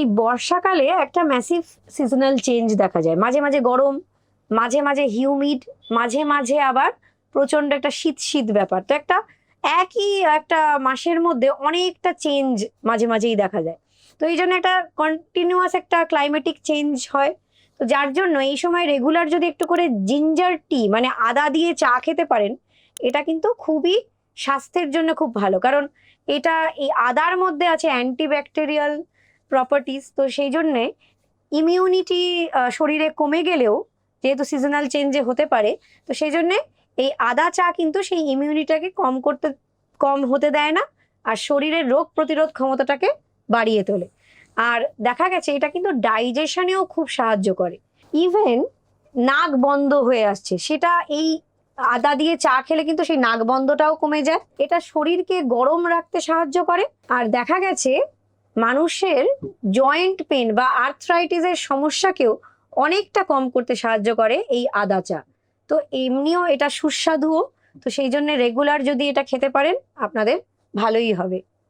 এই বর্ষাকালে একটা ম্যাসিভ সিজনাল চেঞ্জ দেখা যায়। মাঝে মাঝে গরম, মাঝে মাঝে হিউমিড মাঝে মাঝে আবার প্রচণ্ড একটা শীত শীত ব্যাপার। তো একটা একই একটা মাসের মধ্যে অনেকটা চেঞ্জ মাঝে মাঝেই দেখা যায়। তো এই জন্য একটা কন্টিনিউয়াস একটা ক্লাইমেটিক চেঞ্জ হয়। তো যার জন্য এই সময় রেগুলার যদি একটু করে জিঞ্জার টি মানে আদা দিয়ে চা খেতে পারেন, এটা কিন্তু খুবই স্বাস্থ্যের জন্য খুব ভালো। কারণ এটা এই আদার মধ্যে আছে অ্যান্টিব্যাকটেরিয়াল প্রপার্টিস তো সেই জন্যে ইমিউনিটি শরীরে কমে গেলেও যেহেতু সিজনাল চেঞ্জে হতে পারে, তো সেই জন্যে এই আদা চা কিন্তু সেই ইমিউনিটাকে কম করতে, কম হতে দেয় না, আর শরীরের রোগ প্রতিরোধ ক্ষমতাটাকে বাড়িয়ে তোলে। আর দেখা গেছে এটা কিন্তু ডাইজেশনেও খুব সাহায্য করে। ইভেন নাক বন্ধ হয়ে আসছে, সেটা এই আদা দিয়ে চা খেলে কিন্তু সেই নাক বন্ধটাও কমে যায়। এটা শরীরকে গরম রাখতে সাহায্য করে। আর দেখা গেছে মানুষের জয়েন্ট পেন বা আর্থরাইটিসের সমস্যাকেও অনেকটা কম করতে সাহায্য করে এই আদা চা তো এমনিও এটা সুস্বাদুও, তো সেই জন্য রেগুলার যদি এটা খেতে পারেন, আপনাদের ভালোই হবে।